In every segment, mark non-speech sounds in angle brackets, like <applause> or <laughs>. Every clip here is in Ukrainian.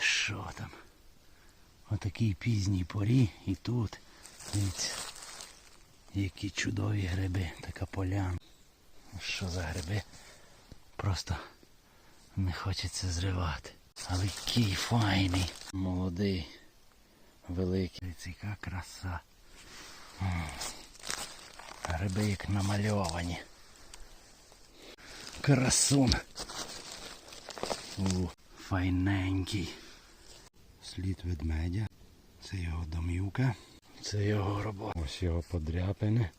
Що там? Отакій пізній порі і тут. Дивіться. Які чудові гриби, така поляна. Що за гриби? Просто не хочеться зривати. Але який файний. Молодий, великий. Дивіться, яка краса. Гриби як намальовані. Красун. Файненький. Слід ведмедя. Це його домівка. Це його робота. Ось його подряпини.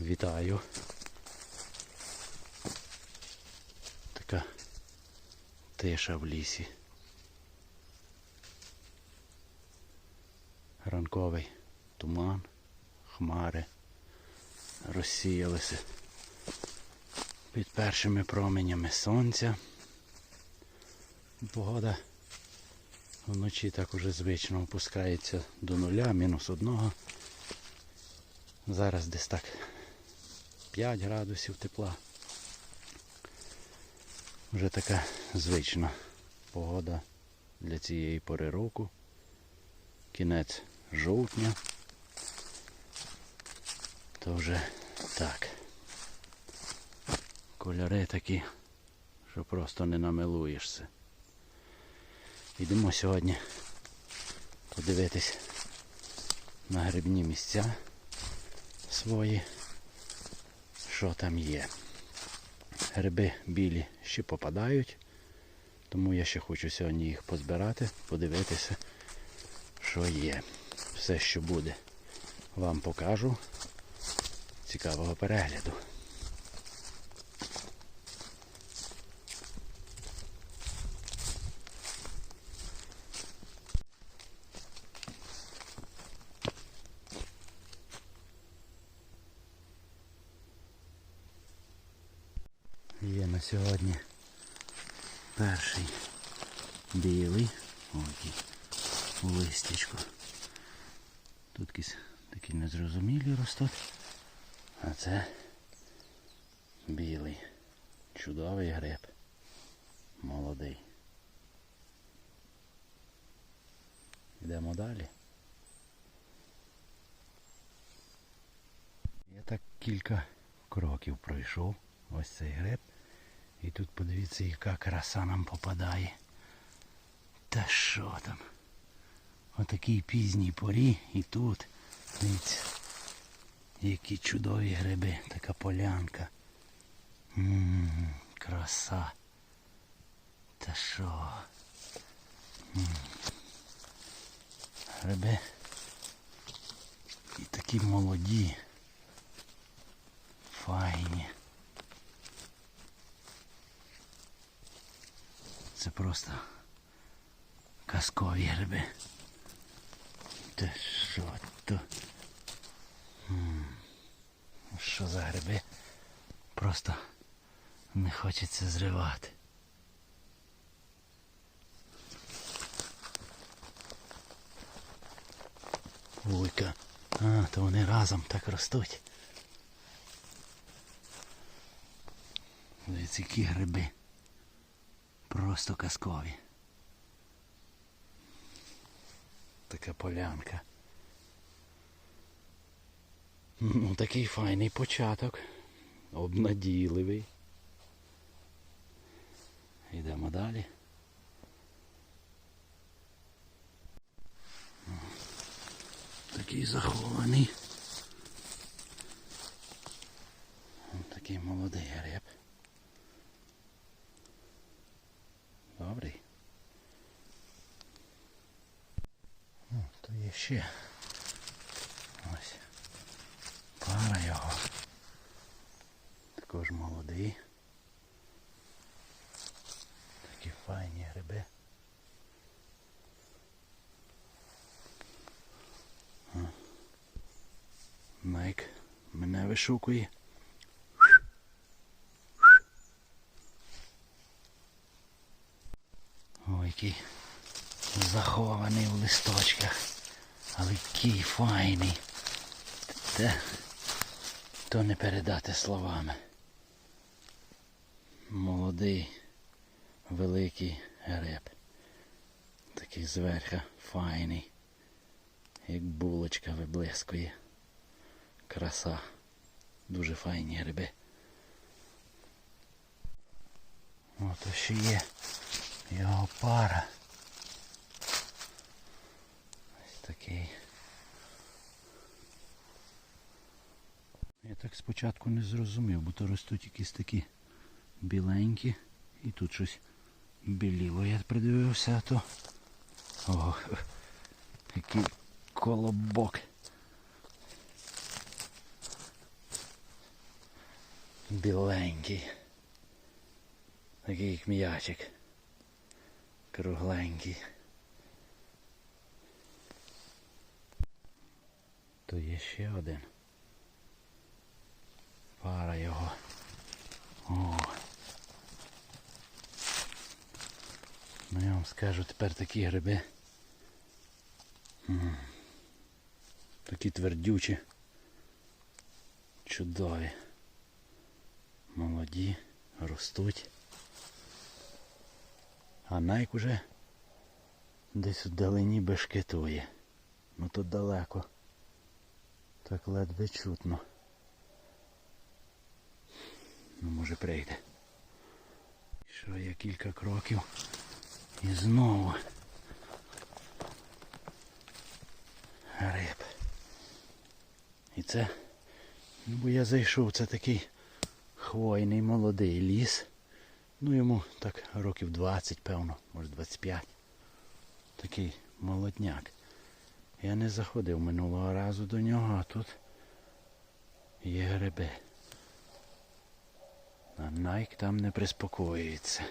Вітаю. Така тиша в лісі. Ранковий туман, хмари розсіялися під першими променями сонця. Погода вночі так уже звично опускається до нуля, мінус одного. Зараз десь так 5 градусів тепла. Вже така звична погода для цієї пори року. Кінець жовтня. То вже так. Кольори такі, що просто не намилуєшся. Йдемо сьогодні подивитись на грибні місця свої, що там є. Гриби білі ще попадають, тому я ще хочу сьогодні їх позбирати, подивитися, що є. Все, що буде, вам покажу. Цікавого перегляду. Є на сьогодні перший білий. Ой, у. Тут якісь такі незрозумілі ростуть. А це білий. Чудовий гриб. Молодий. Йдемо далі. Я так кілька кроків пройшов. Ось цей гриб. І тут подивіться, яка краса нам попадає. Та що там? Отакій пізній порі і тут. Дивіться. Які чудові гриби, така полянка. Ммм, краса. Та що? М. Гриби. І такі молоді. Файні. Це просто казкові гриби. Та що то? Що за гриби? Просто не хочеться зривати. Вуйка. А, то вони разом так ростуть. Дивіться, які гриби. Просто казкові. Така полянка. Ну, такий файний початок. Обнадійливий. Йдемо далі. Такий захований. Такий молодий гриб. Добрий. О, то є ще. Ось. Пара його. Також молодий. Такі файні гриби. О. Найк мене вишукує. Ой, який захований в листочках. Але який файний. Те, то не передати словами. Молодий, великий гриб. Такий зверха файний. Як булочка виблискує. Краса. Дуже файні гриби. Ото ще є його пара. Ось такий. Я так спочатку не зрозумів, бо то ростуть якісь такі біленькі. І тут щось біліло. Я придивився, а то. О, який колобок. Біленький. Такий як м'ячик. Кругленький. То є ще один. Пара його. О. Ну я вам скажу тепер такі гриби. М. Такі твердючі. Чудові. Молоді, ростуть. А найк уже десь вдалині бешкетує. Ну тут далеко. Так ледве чутно. Ну може прийде. Що я кілька кроків і знову гриб. І це, ну бо я зайшов, це такий хвойний молодий ліс. Ну йому так років 20, певно, може 25. Такий молодняк. Я не заходив минулого разу до нього, а тут є гриби. А Найк там не приспокоюється.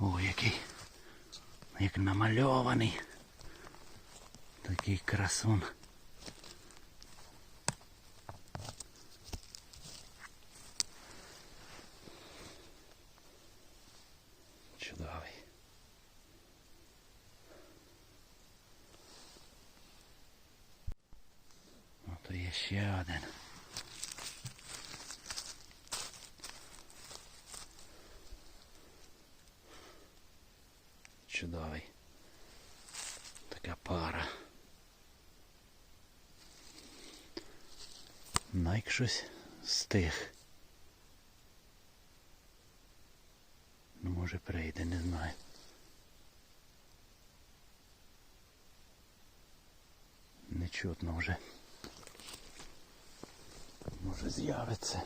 О, який як намальований. Такий красун. Чудовий. Ото є ще один. Чудовий. Така пара. Найк щось стих. Ну може прийде, не знаю. Не чутно вже. З'явиться.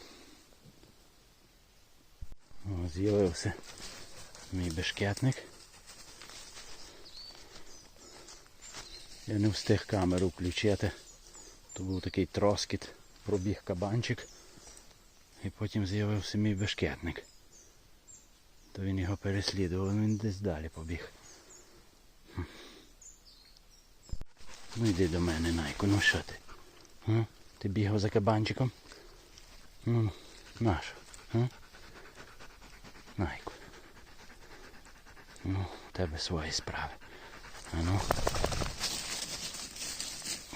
З'явився мій бешкетник. Я не встиг камеру включити. То був такий троскіт, пробіг кабанчик. І потім з'явився мій бешкетник. То він його переслідував, він десь далі побіг. Ну йди до мене, Найку, ну що ти? Ти бігав за кабанчиком? Ну, нащо? А? Найку. Ну, в тебе свої справи. А ну.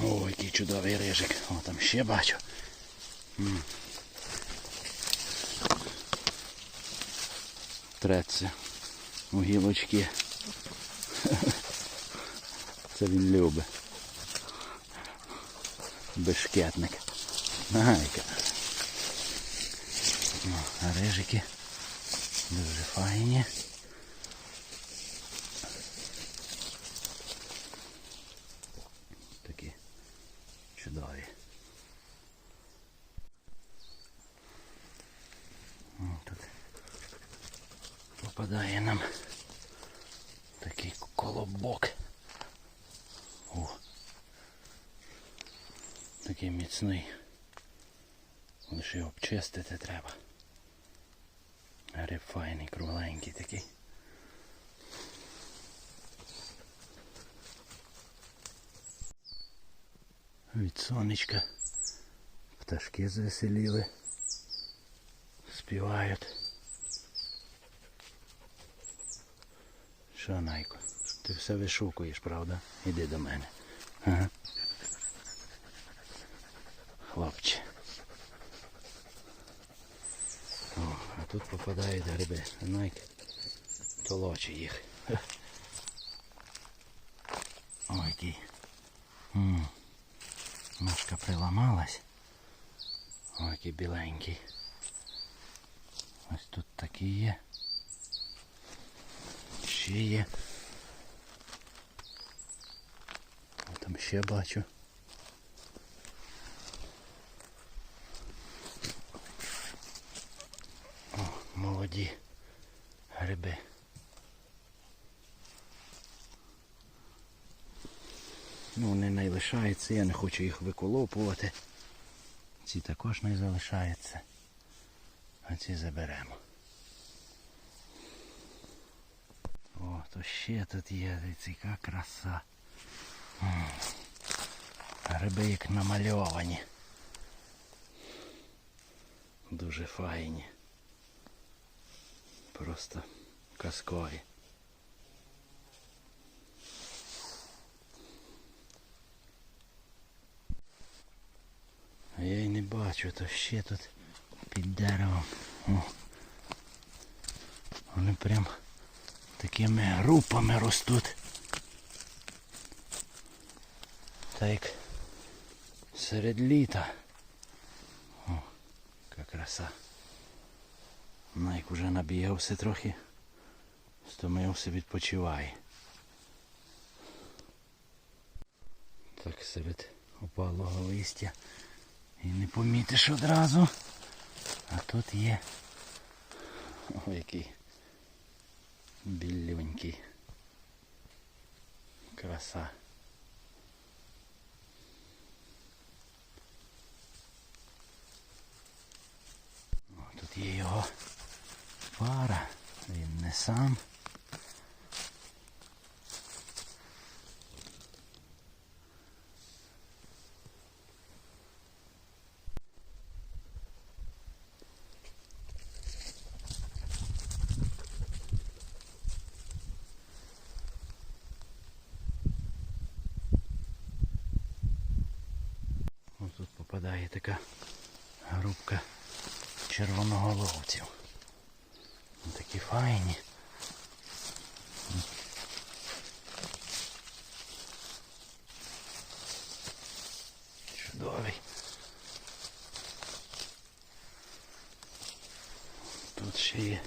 О, який чудовий рижик. О, там ще бачу. М. Треться у гілочки. <laughs> Це він любить. Бешкетник. Гайка. Ну, рижики дуже файні. Такі чудові. попадає нам такий колобок. О. Такий міцний. Лише його обчистити треба. Гриб файний, кругленький такий. Від сонечка пташки звеселіли. Співають. Що, Найко? Ти все вишукуєш, правда? Іди до мене. Ага. Хлопче. О, а тут попадають гриби. Найк толоче їх. Ха. <laughs> Ой, який. М. Ножка приламалась. Ой, який біленький. Ось тут такі є. Ще є. А там ще бачу. Молоді гриби. Ну, Вони не найлишається, я не хочу їх виколопувати. Ці також не залишаються. А ці заберемо. О, то ще тут є, яка краса. Гриби як намальовані. Дуже файні. Просто казкові. А я й не бачу, то ще тут під деревом. О. Вони прям такими групами ростуть. Та як серед літа. О, яка краса. Найк уже набігався трохи. Стомився, відпочиває. Так серед опалого листя. І не помітиш одразу. А тут є. О, який біленький. Краса. О, тут є його пара. Він не сам. Ось тут попадає така групка червоноголовців. Такі файні. Чудовий. Тут ще є.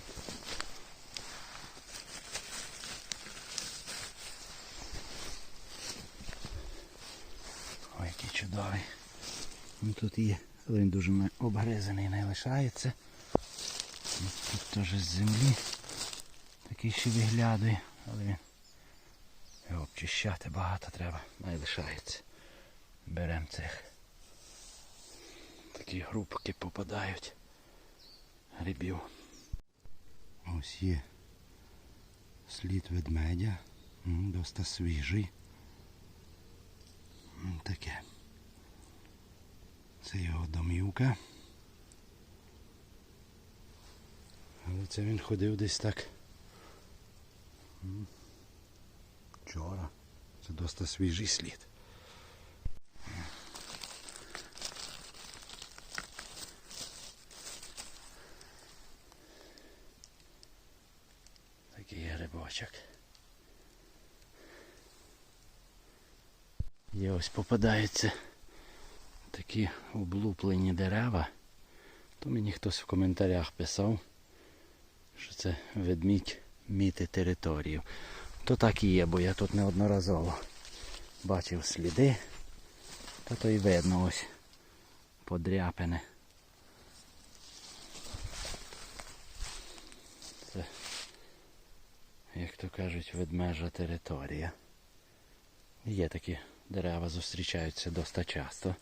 Ой, який чудовий. Ну, тут є, але він дуже обгризаний не лишається. Ну, Тут теж з землі такий ще виглядає, але він його обчищати багато треба, не лишається. Беремо цих. Такі групки попадають грибів. Ось є слід ведмедя, доста свіжий. Таке. Це його домівка. Але це він ходив десь так. Вчора. Це доста свіжий слід. Такий грибочок. І ось попадаються такі облуплені дерева. То мені хтось в коментарях писав, що це ведмідь міти територію. То так і є, бо я тут неодноразово бачив сліди. Та то й видно ось подряпине. Це як то кажуть, ведмежа територія. Є такі дерева, зустрічаються доста часто.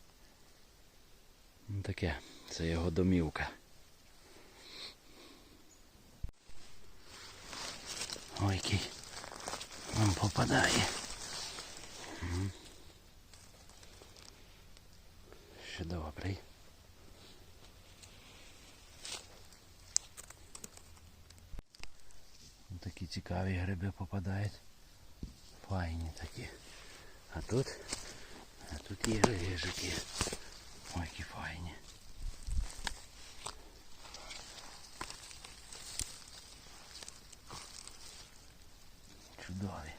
Ну, Таке, це його домівка. Ой, який вам попадає. Ще добрий. Такі цікаві гриби попадають. Файні такі. А тут, а тут є рижики. Ой, які файні. Чудові.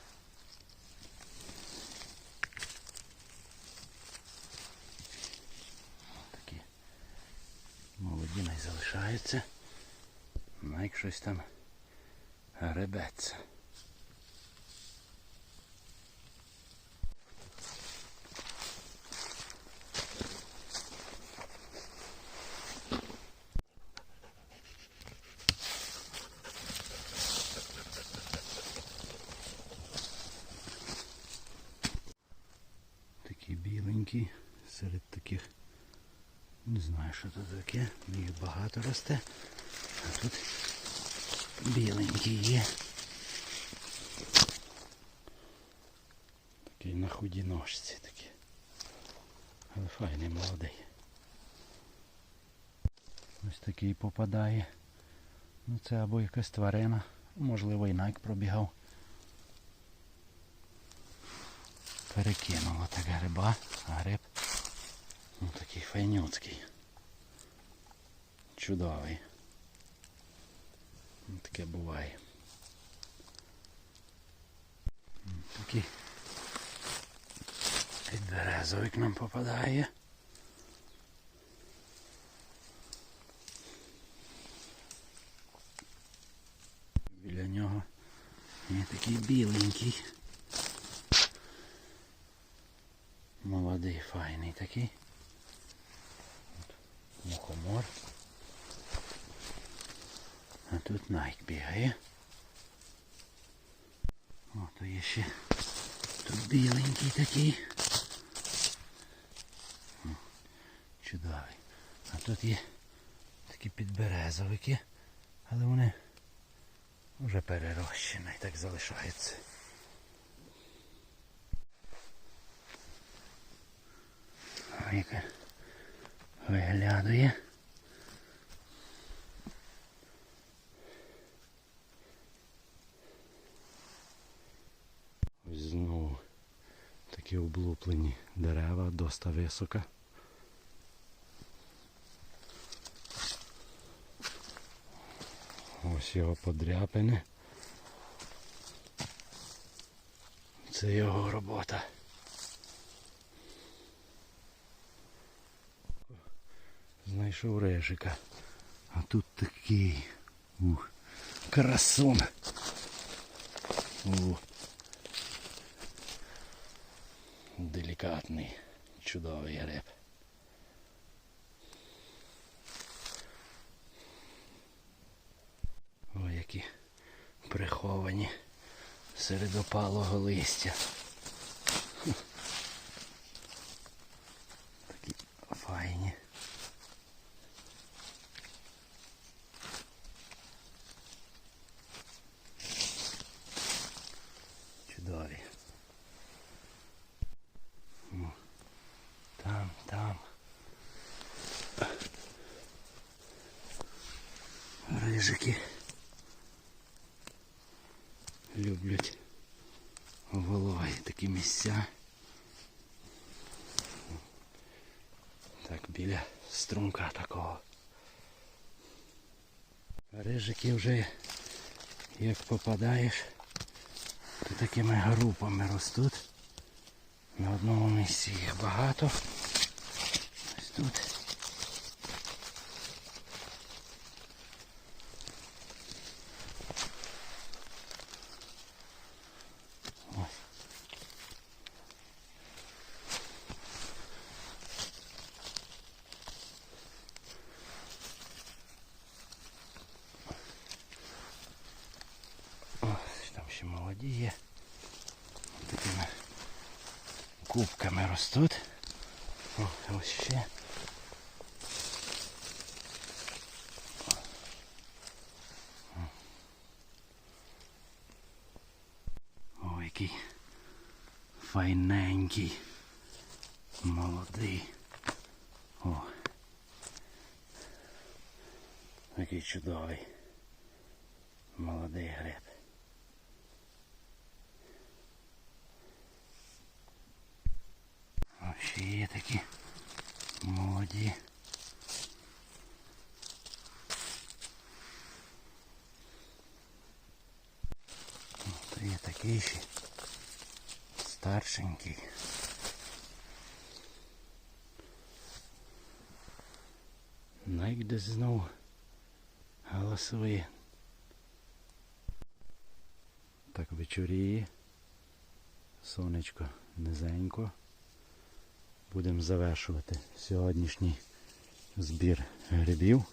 Такі молоді не залишається. Ну, щось там гребеться. Такі біленькі серед таких. Не знаю, що тут таке. Їх багато росте. А тут біленькі є. Такий на худій ножці такі. Але файний молодий. Ось такий попадає. Ну це або якась тварина, можливо і найк пробігав. Перекинуло так гриба, а гриб ну, такий файнюцький. Чудовий. Таке буває. Такий підберезовик нам попадає. Біля нього є такий біленький. Молодий, файний такий. Мухомор. А тут найк бігає. О, то є ще тут біленький такий. Чудовий. А тут є такі підберезовики, але вони вже перерощені і так залишаються. О, яка виглядує. Ось знову такі облуплені дерева, доста висока. Ось його подряпини. Це його робота. Знайшов режика. А тут такий. Ух, красун. Ух. Делікатний, чудовий гриб. Ой, які приховані серед опалого листя. Хм. Такі файні. Чудові. О, Там, там. Рижики люблять вологі такі місця. Так, біля струмка такого. Рижики вже як попадаєш, то такими групами ростуть. На одному місці їх багато. Ось тут. Ось. Ось там Ще молоді є. Такими ростуть. О, ось ще. О, який файненький. Молодий. О. Який чудовий. Молодий гриб. О, ще є такі молоді. О, то є такий ще старшенький. Ну, знову голосує. Так вечоріє. Сонечко низенько. Будемо завершувати сьогоднішній збір грибів.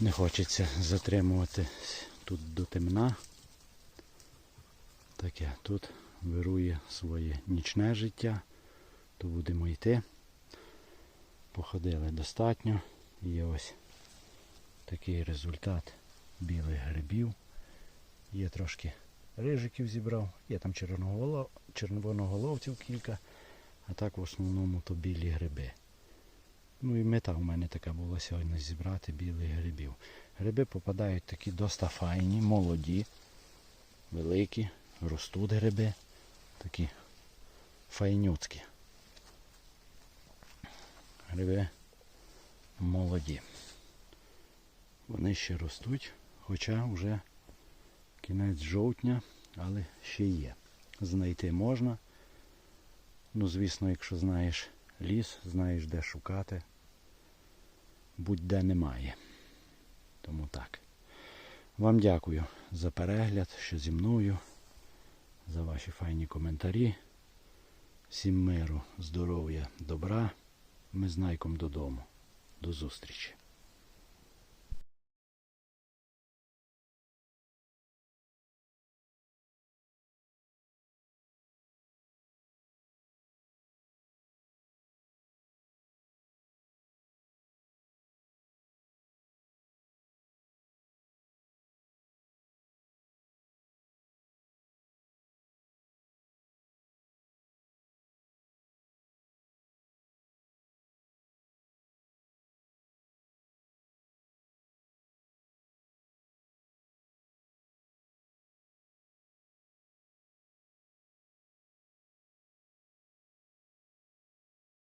Не хочеться затримувати тут до темна. Таке тут вирує своє нічне життя, то будемо йти. Походили достатньо. Є ось такий результат білих грибів. Є трошки рижиків зібрав, є там червоноголов... червоноголовців кілька, а так в основному то білі гриби. Ну і мета в мене така була сьогодні зібрати білих грибів. Гриби попадають такі доста файні, молоді, великі, ростуть гриби, такі файнюцькі. Гриби молоді. Вони ще ростуть, хоча вже кінець жовтня, але ще є. Знайти можна. Ну, звісно, якщо знаєш ліс, знаєш де шукати, будь-де немає. Тому так. Вам дякую за перегляд, що зі мною, за ваші файні коментарі. Всім миру, здоров'я, добра. Ми з Найком додому. До зустрічі.